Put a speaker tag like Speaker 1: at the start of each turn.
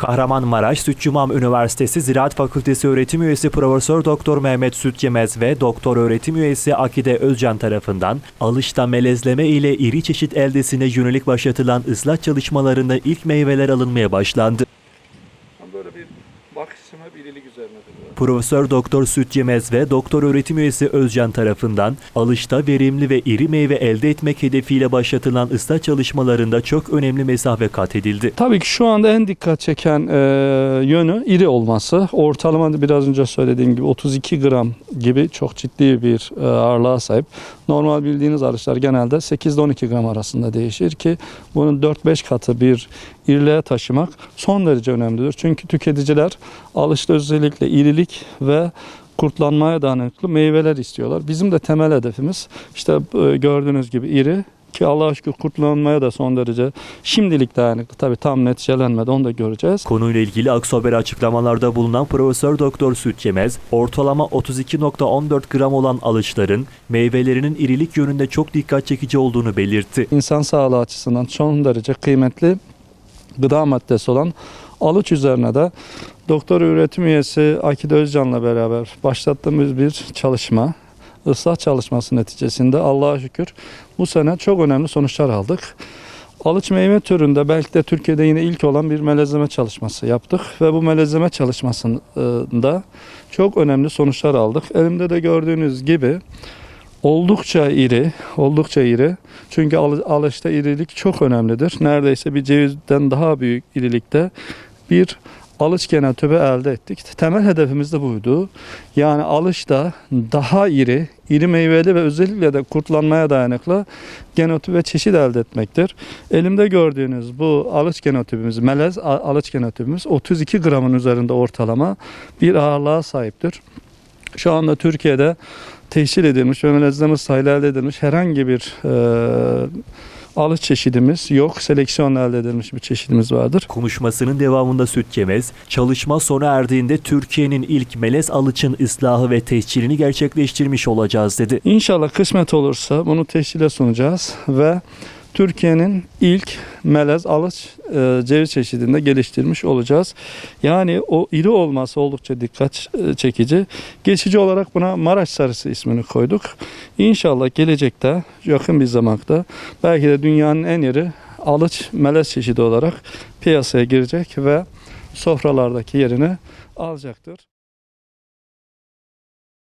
Speaker 1: Kahramanmaraş Sütçümam Üniversitesi Ziraat Fakültesi öğretim üyesi Profesör Doktor Mehmet Sütçemez ve Doktor öğretim üyesi Akide Özcan tarafından alışta melezleme ile iri çeşit eldesine yönelik başlatılan ıslah çalışmalarında ilk meyveler alınmaya başlandı.
Speaker 2: Böyle bir bakışım hep irilik üzerinedir.
Speaker 1: Profesör Doktor Sütçemez ve Doktor öğretim üyesi Özcan tarafından alışta verimli ve iri meyve elde etmek hedefiyle başlatılan ıslah çalışmalarında çok önemli mesafe kat edildi.
Speaker 2: Tabii ki şu anda en dikkat çeken e, yönü iri olması. Ortalama biraz önce söylediğim gibi 32 gram gibi çok ciddi bir e, ağırlığa sahip. Normal bildiğiniz alışlar genelde 8-12 gram arasında değişir ki bunun 4-5 katı bir iriliğe taşımak son derece önemlidir. Çünkü tüketiciler alışta özellikle irilik ve kurtlanmaya dayanıklı meyveler istiyorlar. Bizim de temel hedefimiz işte e, gördüğünüz gibi iri ki Allah'a şükür kurtlanmaya da son derece şimdilik dayanıklı. Tabii tam neticelenmedi onu da göreceğiz.
Speaker 1: Konuyla ilgili Aksober açıklamalarda bulunan Profesör Doktor Sütçemez, ortalama 32.14 gram olan alışların meyvelerinin irilik yönünde çok dikkat çekici olduğunu belirtti.
Speaker 2: İnsan sağlığı açısından son derece kıymetli gıda maddesi olan alıç üzerine de doktor üretim üyesi Akide Özcan'la beraber başlattığımız bir çalışma, ıslah çalışması neticesinde Allah'a şükür bu sene çok önemli sonuçlar aldık. Alıç meyve türünde belki de Türkiye'de yine ilk olan bir melezleme çalışması yaptık ve bu melezleme çalışmasında çok önemli sonuçlar aldık. Elimde de gördüğünüz gibi oldukça iri, oldukça iri. Çünkü al- alışta irilik çok önemlidir. Neredeyse bir cevizden daha büyük irilikte bir alış genotüpü elde ettik. Temel hedefimiz de buydu. Yani alışta daha iri, iri meyveli ve özellikle de kurtlanmaya dayanıklı genotip ve çeşit elde etmektir. Elimde gördüğünüz bu alış genotipimiz, melez alış genotipimiz 32 gramın üzerinde ortalama bir ağırlığa sahiptir. Şu anda Türkiye'de teşhir edilmiş ve melezleme sayılı elde edilmiş herhangi bir e, alış çeşidimiz yok. Seleksiyonla elde edilmiş bir çeşidimiz vardır.
Speaker 1: Konuşmasının devamında Sütçemez, çalışma sona erdiğinde Türkiye'nin ilk melez alıçın ıslahı ve tescilini gerçekleştirmiş olacağız dedi.
Speaker 2: İnşallah kısmet olursa bunu teşhile sunacağız ve Türkiye'nin ilk melez alıç e, ceviz çeşidinde geliştirmiş olacağız. Yani o iri olması oldukça dikkat e, çekici. Geçici olarak buna Maraş sarısı ismini koyduk. İnşallah gelecekte yakın bir zamanda belki de dünyanın en iri alıç melez çeşidi olarak piyasaya girecek ve sofralardaki yerini alacaktır.